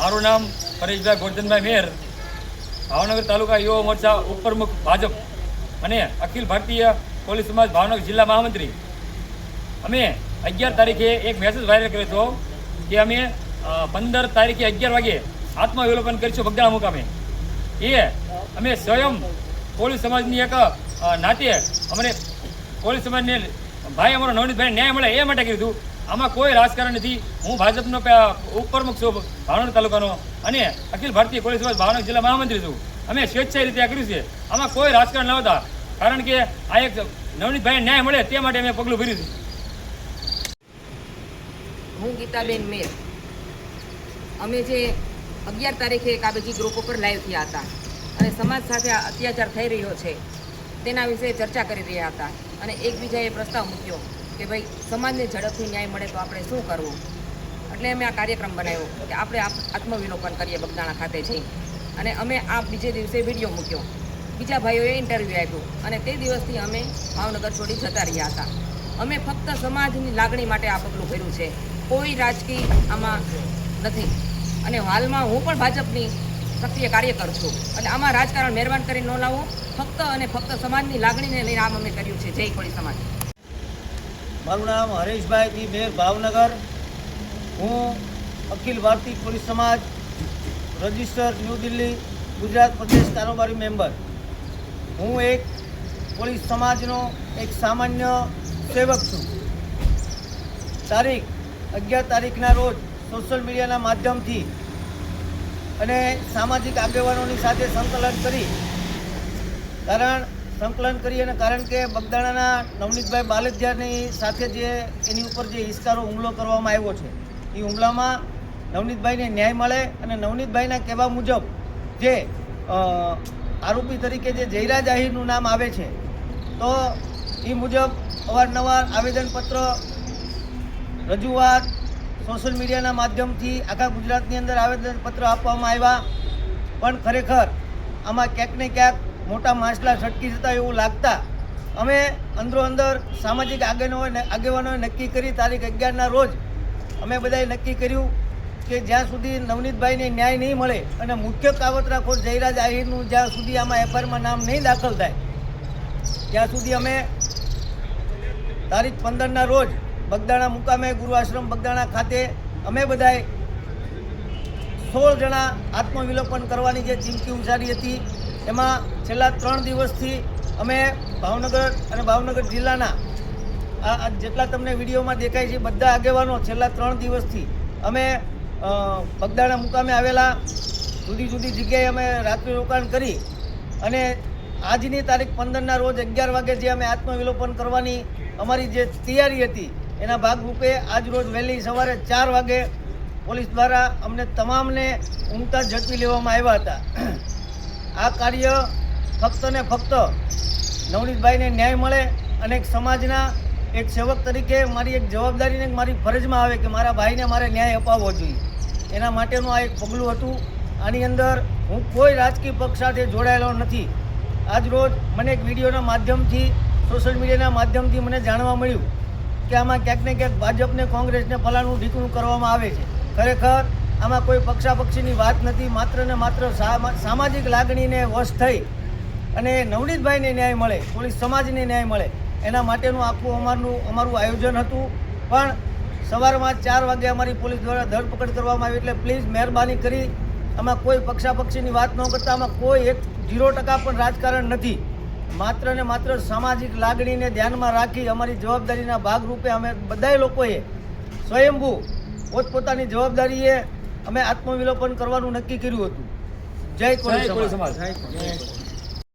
મારું નામ પરેશભાઈ ગોરધનભાઈ મેર, ભાવનગર તાલુકા યુવા મોરચા ઉપપ્રમુખ ભાજપ અને અખિલ ભારતીય પોલીસ સમાજ ભાવનગર જિલ્લા મહામંત્રી. અમે અગિયાર તારીખે એક મેસેજ વાયરલ કર્યો હતો કે અમે પંદર તારીખે અગિયાર વાગે આત્મવિલોપન કરીશું બગદાણા મુકામે. એ અમે સ્વયં પોલીસ સમાજની એક નાતે અમને પોલીસ સમાજને ભાઈ અમારો નવનીતભાઈ ન્યાય મળે એ માટે કીધું આમાં કોઈ રાજકારણ નથી. હું ભાજપનો ઉપપ્રમુખ છું, ભાવનગર તાલુકાનો. અને અખિલ ભારતીય પોલીસ સમાજ ભાવનગર જિલ્લા મહામંત્રી છું. અમે સ્વેચ્છાએ રીતે કર્યું છે. આમાં કોઈ રાજકારણ ન હતા. કારણ કે આ એક નવનીતભાઈ ન્યાય મળે તે માટે અમે પગલું ભર્યું છે. હું ગીતાબેન મેર. અમે જે અગિયાર તારીખે કાબેજી ગ્રુપ ઉપર લાઈવ થયા હતા. અને સમાજ સાથે અત્યાચાર થઈ રહ્યો છે. તેના વિશે ચર્ચા કરી રહ્યા હતા. અને એકબીજાએ પ્રસ્તાવ મૂક્યો. કે ભાઈ, સમાજને ઝડપથી ન્યાય મળે તો આપણે શું કરવું? એટલે અમે આ કાર્યક્રમ બનાવ્યો કે આપણે આત્મવિલોપન કરીએ બગદાણા ખાતે જઈ. અને અમે આ બીજે દિવસે વીડિયો મૂક્યો. બીજા ભાઈઓએ ઇન્ટરવ્યૂ આપ્યું. અને તે દિવસથી અમે ભાવનગર છોડી જતા રહ્યા હતા. અમે ફક્ત સમાજની લાગણી માટે આ પગલું કર્યું છે. કોઈ રાજકીય આમાં નથી. અને હાલમાં હું પણ ભાજપની સક્રિય કાર્યકર છું. એટલે આમાં રાજકારણ મહેરબાન કરી ન લાવો. ફક્ત અને ફક્ત સમાજની લાગણીને લઈને આમ અમે કર્યું છે. જય કોળી સમાજ. મારું નામ હરેશભાઈ જી મેર ભાવનગર. હું અખિલ ભારતીય પોલીસ સમાજ રજિસ્ટર ન્યૂ દિલ્હી, ગુજરાત પ્રદેશ કારોબારી મેમ્બર. હું એક પોલીસ સમાજનો એક સામાન્ય સેવક છું. તારીખ, અગિયાર તારીખના રોજ સોશિયલ મીડિયાના માધ્યમથી અને સામાજિક આગેવાનોની સાથે સંકલન કરી. કારણ સંકલન કરી અને કારણ કે બગદાણાના નવનીતભાઈ બાલદિયાની સાથે જે એની ઉપર જે હિસ્કારો હુમલો કરવામાં આવ્યો છે, એ હુમલામાં નવનીતભાઈને ન્યાય મળે અને નવનીતભાઈના કહેવા મુજબ જે આરોપી તરીકે જે જયરાજ આહિરનું નામ આવે છે, તો એ મુજબ અવારનવાર આવેદનપત્ર, રજૂઆત, સોશિયલ મીડિયાના માધ્યમથી આખા ગુજરાતની અંદર આવેદનપત્ર આપવામાં આવ્યા, પણ ખરેખર આમાં ક્યાંક ને ક્યાંક મોટા માછલા છટકી જતા એવું લાગતા. અમે અંદરો અંદર સામાજિક આગેવાનો આગેવાનોએ નક્કી કરી તારીખ અગિયારના રોજ અમે બધાએ નક્કી કર્યું કે જ્યાં સુધી નવનીતભાઈને ન્યાય નહીં મળે અને મુખ્ય કાવતરાખોર જયરાજ આહિરનું જ્યાં સુધી આમાં એફઆઈઆરમાં નામ નહીં દાખલ થાય, ત્યાં સુધી અમે તારીખ પંદરના રોજ બગદાણા મુકામે ગુરુ આશ્રમ બગદાણા ખાતે અમે બધાએ સોળ જણા આત્મવિલોપન કરવાની જે ચીમકી ઉચ્ચારી હતી એમાં છેલ્લા ત્રણ દિવસથી અમે ભાવનગર અને ભાવનગર જિલ્લાના આ જેટલા તમને વિડીયોમાં દેખાય છે, બધા આગેવાનો છેલ્લા ત્રણ દિવસથી અમે બગદાણા મુકામે આવેલા. જુદી જુદી જગ્યાએ અમે રાત્રિ રોકાણ કરી અને આજની તારીખ પંદરના રોજ અગિયાર વાગે જે અમે આત્મવિલોપન કરવાની અમારી જે તૈયારી હતી, એના ભાગરૂપે આજ રોજ વહેલી સવારે ચાર વાગે પોલીસ દ્વારા અમને તમામને ઊંઘતા ઝડપી લેવામાં આવ્યા હતા. આ કાર્ય ફક્ત ને ફક્ત નવનીતભાઈને ન્યાય મળે અને એક સમાજના એક સેવક તરીકે મારી એક જવાબદારીને મારી ફરજમાં આવે કે મારા ભાઈને મારે ન્યાય અપાવવો જોઈએ. એના માટેનું આ એક પગલું હતું. આની અંદર હું કોઈ રાજકીય પક્ષ સાથે જોડાયેલો નથી. આજ રોજ મને એક વિડીયોના માધ્યમથી, સોશિયલ મીડિયાના માધ્યમથી મને જાણવા મળ્યું કે આમાં ક્યાંક ને ક્યાંક ભાજપને, કોંગ્રેસને, ફલાણું, ઢીકણું કરવામાં આવે છે. ખરેખર આમાં કોઈ પક્ષાપક્ષીની વાત નથી. માત્ર ને માત્ર સામા- સામાજિક લાગણીને વશ થઈ અને નવનીતભાઈને ન્યાય મળે, પોલીસ સમાજને ન્યાય મળે, એના માટેનું આખું અમારનું, અમારું આયોજન હતું. પણ સવારમાં ચાર વાગે અમારી પોલીસ દ્વારા ધરપકડ કરવામાં આવી એટલે પ્લીઝ મહેરબાની કરી. આમાં કોઈ પક્ષાપક્ષીની વાત ન કરતા, આમાં કોઈ એક ઝીરો ટકા પણ રાજકારણ નથી. માત્ર ને માત્ર સામાજિક લાગણીને ધ્યાનમાં રાખી અમારી જવાબદારીના ભાગરૂપે અમે બધાય લોકોએ સ્વયંભૂ પોતપોતાની જવાબદારીએ અમે આત્મવિલોપન કરવાનું નક્કી કર્યું હતું. જય કોળી જય કોળી સમાજ. સમાજ.